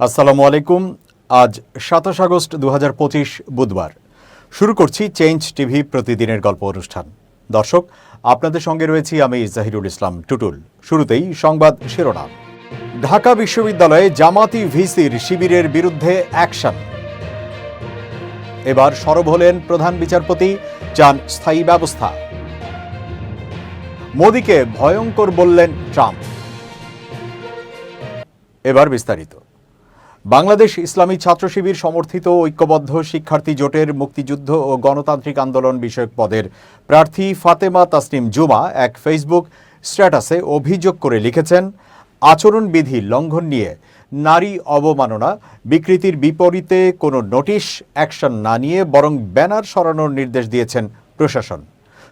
আসসালামু আলাইকুম। আজ সাতাশ আগস্ট দু হাজার পঁচিশ বুধবার। শুরু করছি চেঞ্জ টিভি প্রতিদিনের গল্প অনুষ্ঠান। দর্শক, আপনাদের সঙ্গে রয়েছি আমি জাহিরুল ইসলাম টুটুল। শুরুতেই সংবাদ শিরোনাম। ঢাকা বিশ্ববিদ্যালয়ে জামাতি ভিসির শিবিরের বিরুদ্ধে অ্যাকশন। এবার সরব হলেন প্রধান বিচারপতি, চান স্থায়ী ব্যবস্থা। মোদীকে ভয়ঙ্কর বললেন ট্রাম্প। এবার বিস্তারিত। বাংলাদেশ ইসলামী ছাত্র শিবির সমর্থিত ঐক্যবদ্ধ শিক্ষার্থী জোটের মুক্তিযুদ্ধ ও গণতান্ত্রিক আন্দোলন বিষয়ক পদের প্রার্থী ফাতেমা তাসনিম জুমা এক ফেসবুক স্ট্যাটাসে অভিযোগ করে লিখেছেন, আচরণবিধি লঙ্ঘন নিয়ে নারী অবমাননা, বিকৃতির বিপরীতে কোনো নোটিশ, অ্যাকশন না নিয়ে বরং ব্যানার সরানোর নির্দেশ দিয়েছেন প্রশাসন।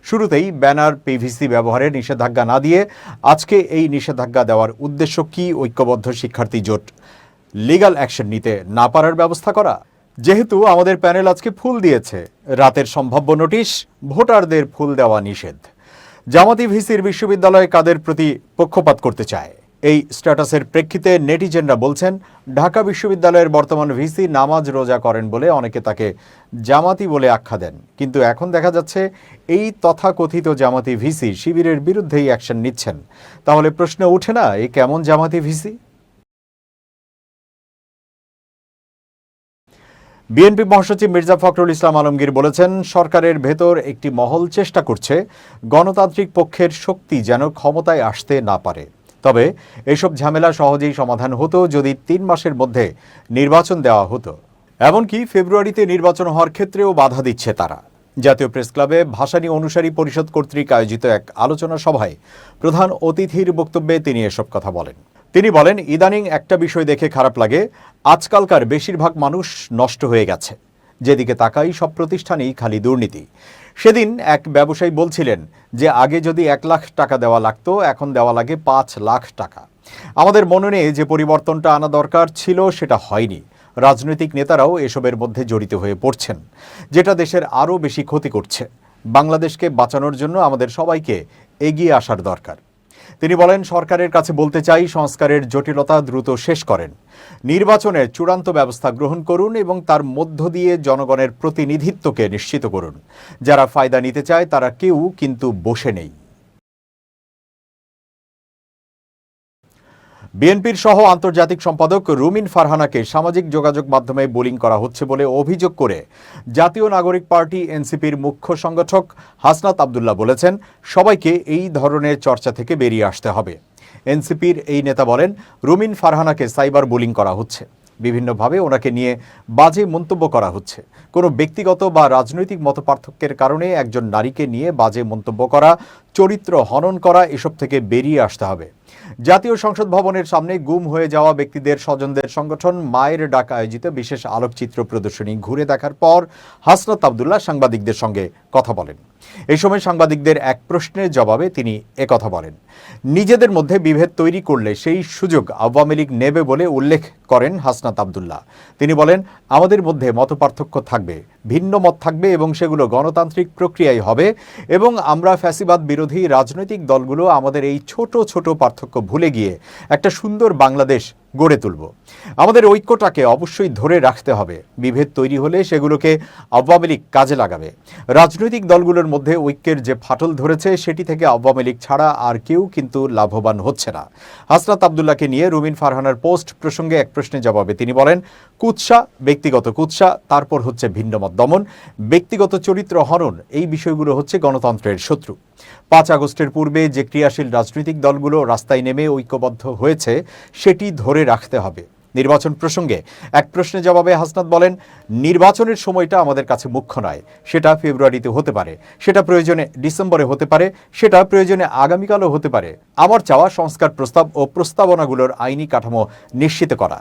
শুরুতেই ব্যানার পিভিসি ব্যবহারে নিষেধাজ্ঞা না দিয়ে আজকে এই নিষেধাজ্ঞা দেওয়ার উদ্দেশ্য কি ঐক্যবদ্ধ শিক্ষার্থী জোট? লিগ্যাল অ্যাকশন নিতে না পারার ব্যবস্থা করা। যেহেতু আমাদের প্যানেল আজকে ফুল দিয়েছে, রাতের সম্ভাব্য নোটিশ, ভোটারদের ফুল দেওয়া নিষেধ। জামাতি ভিসির বিশ্ববিদ্যালয় কাদের প্রতি পক্ষপাত করতে চায়? এই স্ট্যাটাসের প্রেক্ষিতে নেটিজেনরা বলছেন, ঢাকা বিশ্ববিদ্যালয়ের বর্তমান ভিসি নামাজ রোজা করেন বলে অনেকে তাকে জামাতি বলে আখ্যা দেন। কিন্তু এখন দেখা যাচ্ছে, এই তথাকথিত জামাতি ভিসি শিবিরের বিরুদ্ধেই অ্যাকশন নিচ্ছেন। তাহলে প্রশ্ন ওঠে না এই কেমন জামাতি ভিসি? বিএনপি মহাসচিব মির্জা ফখরুল ইসলাম আলমগীর বলেছেন, সরকারের ভেতর একটি মহল চেষ্টা করছে গণতান্ত্রিক পক্ষের শক্তি যেন ক্ষমতায় আসতে না পারে। তবে এসব ঝামেলা সহজেই সমাধান হতো যদি তিন মাসের মধ্যে নির্বাচন দেওয়া হতো। এমনকি ফেব্রুয়ারিতে নির্বাচন হওয়ার ক্ষেত্রেও বাধা দিচ্ছে তারা। জাতীয় প্রেস ক্লাবে ভাসানী অনুসারী পরিষদ কর্তৃক আয়োজিত এক আলোচনা সভায় প্রধান অতিথির বক্তব্যে তিনি এসব কথা বলেন। তিনি বলেন, ইদানিং একটা বিষয় দেখে খারাপ লাগে আজকালকার বেশিরভাগ মানুষ নষ্ট হয়ে গেছে। যেদিকে তাকাই সব প্রতিষ্ঠানেই খালি দুর্নীতি। সেদিন এক ব্যবসায়ী বলছিলেন যে, আগে যদি এক লাখ টাকা দেওয়া লাগতো, এখন দেওয়া লাগে পাঁচ লাখ টাকা। আমাদের মননে যে পরিবর্তনটা আনা দরকার ছিল, সেটা হয়নি। রাজনৈতিক নেতারাও এসবের মধ্যে জড়িত হয়ে পড়ছেন, যেটা দেশের আরও বেশি ক্ষতি করছে। বাংলাদেশকে বাঁচানোর জন্য আমাদের সবাইকে এগিয়ে আসার দরকার। তিনি বলেন, সরকারের কাছে বলতে চাই, সংস্কারের জটিলতা দ্রুত শেষ করেন। নির্বাচনে চূড়ান্ত ব্যবস্থা গ্রহণ করুন এবং তার মধ্য দিয়ে জনগণের প্রতিনিধিত্বকে নিশ্চিত করুন। যারা ফায়দা নিতে চায়, তারা কেউ কিন্তু বসে নেই। বিএনপির সহ আন্তর্জাতিক সম্পাদক রুমিন ফারহানাকে সামাজিক যোগাযোগ মাধ্যমে বোলিং করা হচ্ছে বলে অভিযোগ করে জাতীয় নাগরিক পার্টি এনসিপির মুখ্য সংগঠক হাসনাত আবদুল্লাহ বলেছেন, সবাইকে এই ধরনের চর্চা থেকে বেরিয়ে আসতে হবে। এনসিপির এই নেতা বলেন, রুমিন ফারহানাকে সাইবার বোলিং করা হচ্ছে। বিভিন্নভাবে ওনাকে নিয়ে বাজে মন্তব্য করা হচ্ছে। কোনো ব্যক্তিগত বা রাজনৈতিক মতপার্থক্যের কারণে একজন নারীকে নিয়ে বাজে মন্তব্য করা, চরিত্র হনন করা, এসব থেকে বেরিয়ে আসতে হবে। জাতীয় সংসদ ভবনের সামনে গুম হয়ে যাওয়া ব্যক্তিদের স্বজনদের সংগঠন মায়ের ডাক আয়োজিত বিশেষ আলোকচিত্র প্রদর্শনী ঘুরে দেখার পর হাসনাত আবদুল্লাহ সাংবাদিকদের সঙ্গে কথা বলেন। এই সময় সাংবাদিকদের এক প্রশ্নের জবাবে তিনি একথা বলেন। নিজেদের মধ্যে বিভেদ তৈরি করলে সেই সুযোগ আওয়ামী লীগ নেবে বলে উল্লেখ করেন হাসনাত আবদুল্লাহ। তিনি বলেন, আমাদের মধ্যে মতপার্থক্য থাকবে। ভিন্ন মত থাকবে এবং সেগুলো গণতান্ত্রিক প্রক্রিয়ায় হবে। এবং আমরা ফ্যাসিবাদ বিরোধী রাজনৈতিক দলগুলো আমাদের এই ছোট ছোট পার্থক্য ভুলে গিয়ে একটা সুন্দর বাংলাদেশ গড়ে তুলব। আমাদের ঐক্যটাকে অবশ্যই ধরে রাখতে হবে। বিভেদ তৈরি হলে সেগুলোকে আওয়ামী লীগ কাজে লাগাবে। রাজনৈতিক দলগুলোর মধ্যে ঐক্যের যে ফাটল ধরেছে, সেটি থেকে আওয়ামী লীগ ছাড়া আর কেউ কিন্তু লাভবান হচ্ছে না। হাসনাত আবদুল্লাহকে নিয়ে রুমিন ফারহানার পোস্ট প্রসঙ্গে এক প্রশ্নের জবাবে তিনি বলেন, কুৎসা, ব্যক্তিগত কুৎসা, তারপর হচ্ছে ভিন্নমত দমন, ব্যক্তিগত চরিত্র হরণ এই বিষয়গুলো হচ্ছে গণতন্ত্রের শত্রু। পাঁচ আগস্টের পূর্বে যে ক্রিয়াশীল রাজনৈতিক দলগুলো রাস্তায় নেমে ঐক্যবদ্ধ হয়েছে, সেটি ধরে রাখতে হবে। নির্বাচন প্রসঙ্গে এক প্রশ্নের জবাবে হাসনাত বলেন, নির্বাচনের সময়টা আমাদের কাছে মুখ্য নয়, সেটা ফেব্রুয়ারিতে হতে পারে, সেটা প্রয়োজনে ডিসেম্বরে হতে পারে, সেটা প্রয়োজনে আগামীকালও হতে পারে। আমার চাওয়া সংস্কার প্রস্তাব ও প্রস্তাবনাগুলোর আইনি কাঠামো নিশ্চিত করা।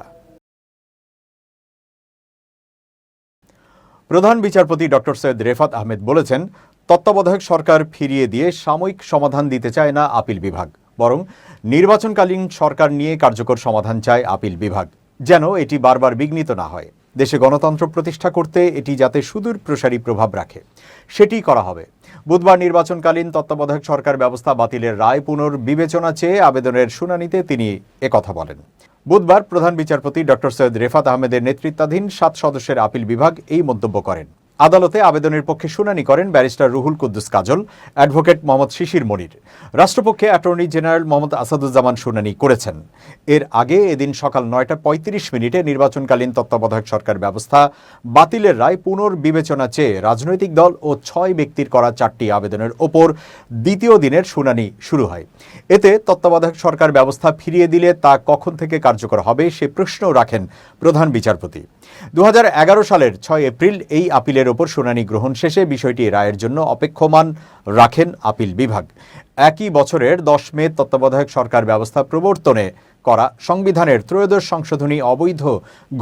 প্রধান বিচারপতি ডক্টর সৈয়দ রেফাত আহমেদ বলেছেন তত্ত্বাবধায়ক সরকার ফিরিয়ে দিয়ে সাময়িক সমাধান দিতে চায় না আপিল বিভাগ, বরং নির্বাচনকালীন সরকার নিয়ে কার্যকর সমাধান চায় আপিল বিভাগ। যেন এটি বারবার বিঘ্নিত না হয়। দেশে গণতন্ত্র প্রতিষ্ঠা করতে এটি যাতে সুদূর প্রসারী প্রভাব রাখে, সেটি করা হবে। বুধবার নির্বাচনকালীন তত্ত্বাবধায়ক সরকার ব্যবস্থা বাতিলের রায় পুনর্বিবেচনা চেয়ে আবেদনের শুনানিতে তিনি একথা বলেন। বুধবার প্রধান বিচারপতি ডক্টর সৈয়দ রেফাত আহমেদের নেতৃত্বাধীন সাত সদস্যের আপিল বিভাগ এই মন্তব্য করেন। আদালতে আবেদনের পক্ষে শুনানি করেন ব্যারিস্টার রুহুল কুদ্দুস কাজল, অ্যাডভোকেট মোহাম্মদ শিশির মনির। রাষ্ট্রপক্ষে অ্যাটর্নি জেনারেল মোহাম্মদ আসাদুজ্জামান শুনানি করেছেন। এর আগে এদিন সকাল নয়টা পঁয়ত্রিশ মিনিটে নির্বাচনকালীন তত্ত্বাবধায়ক সরকার ব্যবস্থা বাতিলের রায় পুনর্বিবেচনা চেয়ে রাজনৈতিক দল ও ছয় ব্যক্তির করা চারটি আবেদনের ওপর দ্বিতীয় দিনের শুনানি শুরু হয়। এতে তত্ত্বাবধায়ক সরকার ব্যবস্থা ফিরিয়ে দিলে তা কখন থেকে কার্যকর হবে সে প্রশ্নও রাখেন প্রধান বিচারপতি। দু হাজার এগারো সালের ছয় এপ্রিল এই আপিলের ওপর শুনানি গ্রহণ শেষে বিষয়টি রায়ের জন্য অপেক্ষমান রাখেন আপিল বিভাগ। একই বছরের দশ মে তত্ত্বাবধায়ক সরকার ব্যবস্থা প্রবর্তনে করা সংবিধানের ত্রয়োদশ সংশোধনী অবৈধ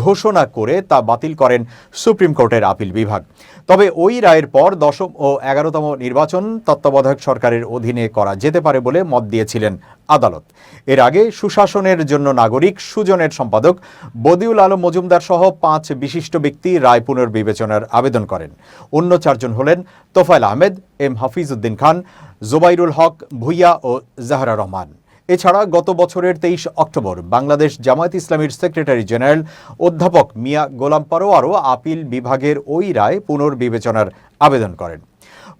ঘোষণা করে তা বাতিল করেন সুপ্রিম কোর্টের আপিল বিভাগ। তবে ওই রায়ের পর দশম ও এগারোতম নির্বাচন তত্ত্বাবধায়ক সরকারের অধীনে করা যেতে পারে বলে মত দিয়েছিলেন আদালত। এর আগে সুশাসনের জন্য নাগরিক সুজনের সম্পাদক বদিউল আলম মজুমদার সহ পাঁচ বিশিষ্ট ব্যক্তি রায় পুনর্বিবেচনার আবেদন করেন। অন্য চারজন হলেন তোফায়েল আহমেদ, এম হাফিজ উদ্দিন খান, জোবাইরুল হক, ভুইয়া ও জাহরা রহমান। এছাড়া গত বছরের তেইশ অক্টোবর বাংলাদেশ জামায়াত ইসলামীর সেক্রেটারি জেনারেল অধ্যাপক মিয়া গোলাম পারোয়ারও আপিল বিভাগের ওই রায় পুনর্বিবেচনার আবেদন করেন।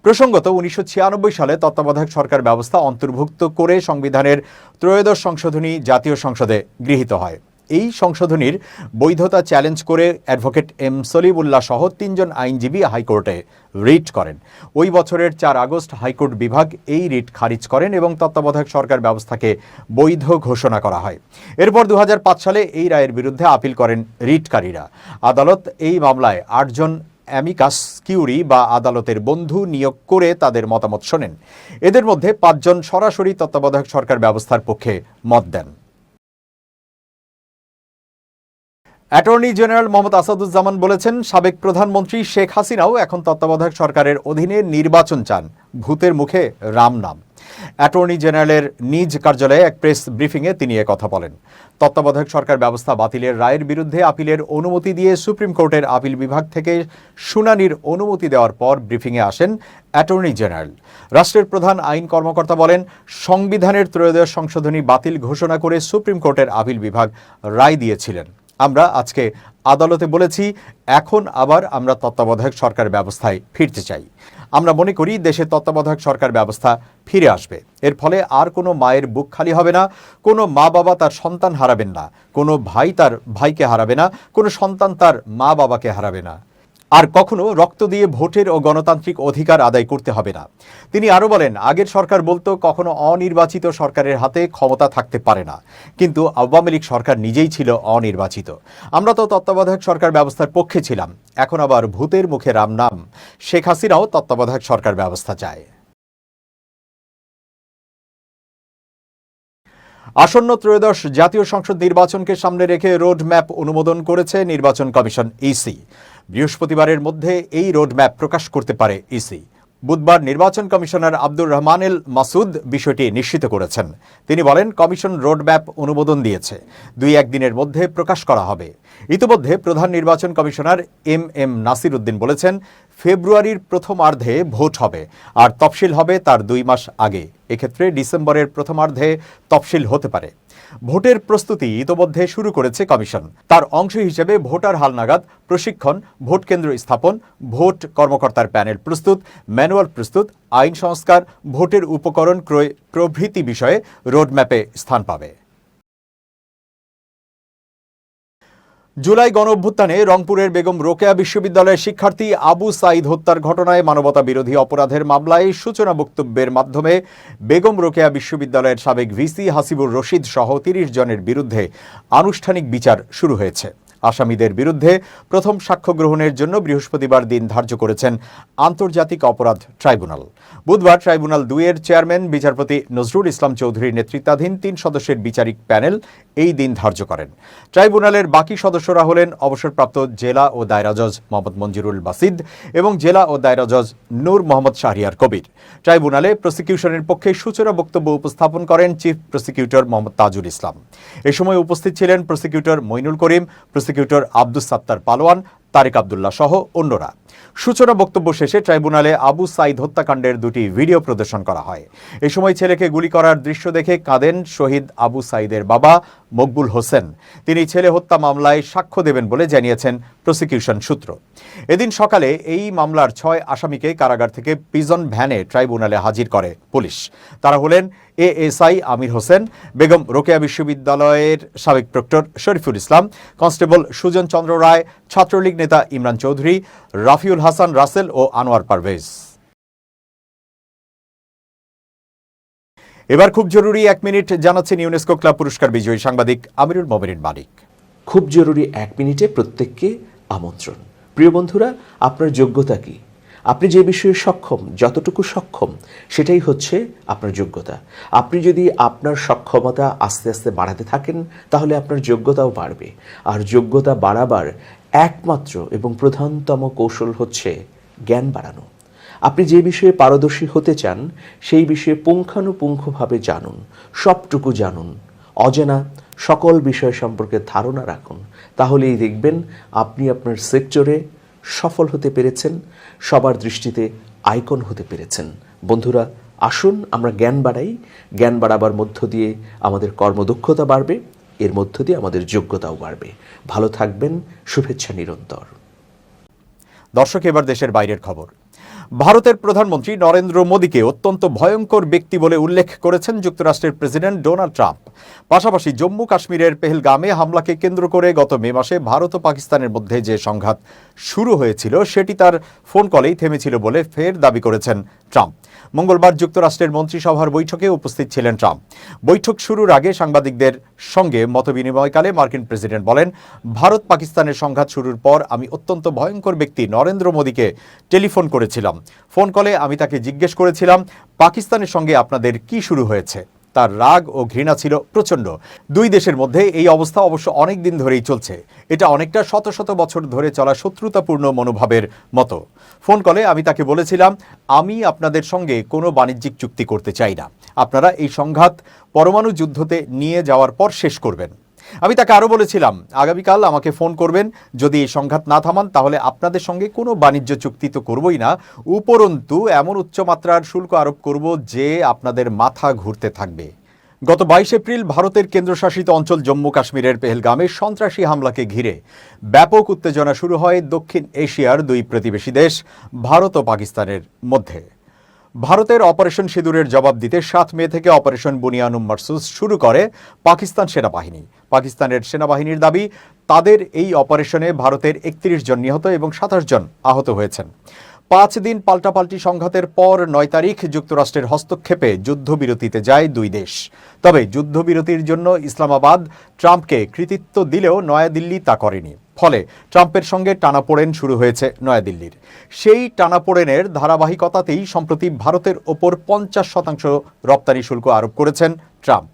প্রসঙ্গত উনিশশো ছিয়ানব্বই সালে তত্ত্বাবধায়ক সরকার ব্যবস্থা অন্তর্ভুক্ত করে সংবিধানের ত্রয়োদশ সংশোধনী জাতীয় সংসদে গৃহীত হয়। এই সংশোধনীর বৈধতা চ্যালেঞ্জ করে অ্যাডভোকেট এম সলিবুল্লাহ সহ তিনজন আইনজীবী হাইকোর্টে রিট করেন। ওই বছরের চার আগস্ট হাইকোর্ট বিভাগ এই রিট খারিজ করেন এবং তত্ত্বাবধায়ক সরকার ব্যবস্থাকে বৈধ ঘোষণা করা হয়। এরপর দু হাজার পাঁচ সালে এই রায়ের বিরুদ্ধে আপিল করেন রিটকারীরা। আদালত এই মামলায় আটজন অ্যামিকাস কিউরি বা আদালতের বন্ধু নিয়োগ করে তাদের মতামত শোনেন। এদের মধ্যে পাঁচজন সরাসরি তত্ত্বাবধায়ক সরকার ব্যবস্থার পক্ষে মত দেন। অ্যাটর্নি জেনারেল মোহাম্মদ আসাদুজ্জামান বলেছেন, সাবেক প্রধানমন্ত্রী শেখ হাসিনাও এখন তত্ত্বাবধায়ক সরকারের অধীনে নির্বাচন চান। ভূতের মুখে রাম নাম। অ্যাটর্নি জেনারেলের নিজ কার্যালয়ে এক প্রেস ব্রিফিংয়ে তিনি কথা বলেন। তত্ত্বাবধায়ক সরকার ব্যবস্থা বাতিলের রায়ের বিরুদ্ধে আপিলের অনুমতি দিয়ে সুপ্রিম কোর্টের আপিল বিভাগ থেকে শুনানির অনুমতি দেওয়ার পর ব্রিফিংয়ে আসেন অ্যাটর্নি জেনারেল। রাষ্ট্রের প্রধান আইন কর্মকর্তা বলেন, সংবিধানের ত্রয়োদশ সংশোধনী বাতিল ঘোষণা করে সুপ্রিম কোর্টের আপিল বিভাগ রায় দিয়েছিলেন। আমরা আজকে আদালতে বলেছি, এখন আবার আমরা তত্ত্বাবধায়ক সরকার ব্যবস্থায় ফিরতে চাই। আমরা মনে করি দেশে তত্ত্বাবধায়ক সরকার ব্যবস্থা ফিরে আসবে। এর ফলে আর কোনো মায়ের বুক খালি হবে না, কোনো মা বাবা তার সন্তান হারাবেন না, কোনো ভাই তার ভাইকে হারাবে না, কোনো সন্তান তার মা বাবাকে হারাবে না। আর কখনো রক্ত দিয়ে ভোটের ও গণতান্ত্রিক অধিকার আদায় করতে হবে না। তিনি আরও বলেন, আগের সরকার বলতো কখনো অনির্বাচিত সরকারের হাতে ক্ষমতা থাকতে পারে না। কিন্তু আওয়ামী লীগ সরকার নিজেই ছিল অনির্বাচিত। আমরা তো তত্ত্বাবধায়ক সরকার ব্যবস্থার পক্ষে ছিলাম। এখন আবার ভূতের মুখে রাম নাম। শেখ হাসিনাও তত্ত্বাবধায়ক সরকার ব্যবস্থা চায়। আসন্ন ত্রয়োদশ জাতীয় সংসদ নির্বাচনকে সামনে রেখে রোড ম্যাপ অনুমোদন করেছে নির্বাচন কমিশন ইসি। বৃহস্পতিবারের মধ্যে এই রোড ম্যাপ প্রকাশ করতে পারে ইসি। বুধবার নির্বাচন কমিশনার আব্দুর রহমানেল মাসুদ বিষয়টি নিশ্চিত করেছেন। তিনি বলেন, কমিশন রোড ম্যাপ অনুমোদন দিয়েছে। দুই একদিনের মধ্যে প্রকাশ করা হবে। ইতিমধ্যে প্রধান নির্বাচন commissioner M M Nasir Uddin বলেছেন, ফেব্রুয়ারির প্রথমার্ধে ভোট হবে, আর তফসিল হবে তার দুই মাস আগে। এক্ষেত্রে ডিসেম্বরের প্রথমার্ধে তফসিল হতে পারে। ভোটের প্রস্তুতি ইতোমধ্যে শুরু করেছে কমিশন। তার অংশ হিসেবে ভোটার হালনাগাদ, প্রশিক্ষণ, ভোট কেন্দ্র স্থাপন, ভোট কর্মকর্তার প্যানেল প্রস্তুত, ম্যানুয়াল প্রস্তুত, আইন সংস্কার, ভোটের উপকরণ ক্রয় প্রভৃতি বিষয়ে রোডম্যাপে স্থান পাবে। জুলাই গণ অভ্যুত্থানে রংপুরের বেগম রোকেয়া বিশ্ববিদ্যালয়ের শিক্ষার্থী আবু সাইদ হত্যার ঘটনায় মানবতা বিরোধী অপরাধের মামলায় সূচনা বক্তব্যের মাধ্যমে বেগম রোকেয়া বিশ্ববিদ্যালয়ের সাবেক ভিসি হাসিবুর রশিদ সহ তিরিশ জনের বিরুদ্ধে আনুষ্ঠানিক বিচার শুরু হয়েছে। আসামিদের বিরুদ্ধে প্রথম সাক্ষ্য গ্রহণের জন্য বৃহস্পতিবার দিন ধার্য করেছেন আন্তর্জাতিক অপরাধ ট্রাইব্যুনাল। বুধবার ট্রাইব্যুনাল দুইয়ের চেয়ারম্যান, বিচারপতি নজরুল ইসলাম চৌধুরীর নেতৃত্বাধীন তিন সদস্যের বিচারিক প্যানেল এই দিন ধার্য করেন। ট্রাইব্যুনালের বাকি সদস্যরা হলেন অবসরপ্রাপ্ত জেলা ও দায়রা জজ মোহাম্মদ মঞ্জুরুল বাসিদ এবং জেলা ও দায়রা জজ নূর মোহাম্মদ শাহরিয়ার কবির। ট্রাইব্যুনালে প্রসিকিউশনের পক্ষে সূচনা বক্তব্য উপস্থাপন করেন চিফ প্রসিকিউটর মোহাম্মদ তাজুল ইসলাম। এ সময় উপস্থিত ছিলেন প্রসিকিউটর মইনুল করিম আব্দুস সাত্তার পালোয়ান তারেক আবদুল্লাহ সহ অন্যরা সূচনা বক্তব্য শেষে ট্রাইব্যুনালে আবু সাইদ হত্যাকাণ্ডের দুটি ভিডিও প্রদর্শন করা হয়। এ সময় ছেলেকে গুলি করার দৃশ্য দেখে কাঁদেন শহীদ আবু সাইদের বাবা মকবুল হোসেন। তিনি ছেলে হত্যা মামলায় সাক্ষ্য দেবেন বলে জানিয়েছেন প্রসিকিউশন সূত্র। এদিন সকালে এই মামলার ছয় আসামিকে কারাগার থেকে পিজন ভ্যানে ট্রাইব্যুনালে হাজির করে পুলিশ। তারা হলেন এএসআই আমির হোসেন, বেগম রোকেয়া বিশ্ববিদ্যালয়ের সাবেক প্রক্টর শরীফুল ইসলাম, কনস্টেবল সুজন চন্দ্র রায়, ছাত্রলীগ নেতা ইমরান চৌধুরী রাফিউল হাসান, রাসেল ও আনোয়ার পারভেজ। এবার খুব জরুরি এক মিনিট জানাচ্ছেন ইউনেস্কো ক্লাব পুরস্কার বিজয়ী সাংবাদিক আমিরুল মোমিনিন মালিক। খুব জরুরি এক মিনিটে প্রত্যেককে আমন্ত্রণ। প্রিয় বন্ধুরা, আপনার যোগ্যতা কি? আপনি যে বিষয়ে সক্ষম, যতটুকু সক্ষম, সেটাই হচ্ছে আপনার যোগ্যতা। আপনি যদি আপনার সক্ষমতা আস্তে আস্তে বাড়াতে থাকেন, তাহলে আপনার যোগ্যতাও বাড়বে। আর যোগ্যতা বাড়াবার একমাত্র এবং প্রধানতম কৌশল হচ্ছে জ্ঞান বাড়ানো। আপনি যে বিষয়ে পারদর্শী হতে চান, সেই বিষয়ে পুঙ্খানুপুঙ্খভাবে জানুন, সবটুকু জানুন, অজানা সকল বিষয় সম্পর্কে ধারণা রাখুন। তাহলেই দেখবেন আপনি আপনার সেক্টরে সফল হতে পেরেছেন, সবার দৃষ্টিতে আইকন হতে পেরেছেন। বন্ধুরা, আসুন আমরা জ্ঞান বাড়াই। জ্ঞান বাড়াবার মধ্য দিয়ে আমাদের কর্মদক্ষতা বাড়বে, এর মধ্য দিয়ে আমাদের যোগ্যতাও বাড়বে। ভালো থাকবেন, শুভেচ্ছা নিরন্তর। দর্শক, এবার দেশের বাইরের খবর। ভারতের প্রধানমন্ত্রী নরেন্দ্র মোদীকে অত্যন্ত ভয়ঙ্কর ব্যক্তি বলে উল্লেখ করেছেন যুক্তরাষ্ট্রের প্রেসিডেন্ট ডোনাল্ড ট্রাম্প। পাশাপাশি জম্মু কাশ্মীরের পেহেলগামে হামলাকে কেন্দ্র করে গত মে মাসে ভারত ও পাকিস্তানের মধ্যে যে সংঘাত শুরু হয়েছিল, সেটি তার ফোন কলেই থেমেছিল বলে ফের দাবি করেছেন ট্রাম্প। মঙ্গলবার যুক্তরাষ্ট্রের মন্ত্রিসভার বৈঠকে উপস্থিত ছিলেন ট্রাম্প। বৈঠক শুরুর আগে সাংবাদিকদের সঙ্গে মতবিনিময়কালে মার্কিন প্রেসিডেন্ট বলেন, ভারত পাকিস্তানের সংঘাত শুরুর পর আমি অত্যন্ত ভয়ঙ্কর ব্যক্তি নরেন্দ্র মোদীকে টেলিফোন করেছিলাম। ফোন কলে আমি তাকে জিজ্ঞেস করেছিলাম, পাকিস্তানের সঙ্গে আপনাদের কি শুরু হয়েছে? তার রাগ ও ঘৃণা ছিল প্রচণ্ড। দুই দেশের মধ্যে এই অবস্থা অবশ্য অনেক দিন ধরেই চলছে। এটা অনেকটা শত শত বছর ধরে চলা শত্রুতাপূর্ণ মনোভাবের মতো। ফোন কলে আমি তাকে বলেছিলাম, আমি আপনাদের সঙ্গে কোনো বাণিজ্যিক চুক্তি করতে চাই না। আপনারা এই সংঘাত পরমাণু যুদ্ধতে নিয়ে যাওয়ার পর শেষ করবেন। আমি তাকে আরও বলেছিলাম, আগামীকাল আমাকে ফোন করবেন। যদি এই সংঘাত না থামান, তাহলে আপনাদের সঙ্গে কোনো বাণিজ্য চুক্তি তো করবই না। উপরন্তু, এমন উচ্চমাত্রার শুল্ক আরোপ করব যে আপনাদের মাথা ঘুরতে থাকবে। গত বাইশ এপ্রিল ভারতের কেন্দ্রশাসিত অঞ্চল জম্মু কাশ্মীরের পেহেলগামে সন্ত্রাসী হামলাকে ঘিরে ব্যাপক উত্তেজনা শুরু হয় দক্ষিণ এশিয়ার দুই প্রতিবেশী দেশ, ভারত ও পাকিস্তানের মধ্যে। ভারতের অপারেশন সিঁদুরের জবাব দিতে সাত মে থেকে অপারেশন বুনিয়ানুম মার্সুস শুরু করে পাকিস্তান সেনাবাহিনী। পাকিস্তানের সেনাবাহিনীর দাবি, তাদের এই অপারেশনে ভারতের একত্রিশ জন নিহত এবং সাতাশ জন আহত হয়েছেন। পাঁচ দিন পাল্টাপাল্টি সংঘাতের পর নয় তারিখ যুক্তরাষ্ট্রের হস্তক্ষেপে যুদ্ধবিরতিতে যায় দুই দেশ। তবে যুদ্ধবিরতির জন্য ইসলামাবাদ ট্রাম্পকে কৃতিত্ব দিলেও নয়াদিল্লি তা করেনি। ফলে ট্রাম্পের সঙ্গে টানাপোড়েন শুরু হয়েছে নয়াদিল্লির। সেই টানাপোড়েনের ধারাবাহিকতাতেই সম্প্রতি ভারতের ওপর পঞ্চাশ শতাংশ রপ্তানি শুল্ক আরোপ করেছেন ট্রাম্প।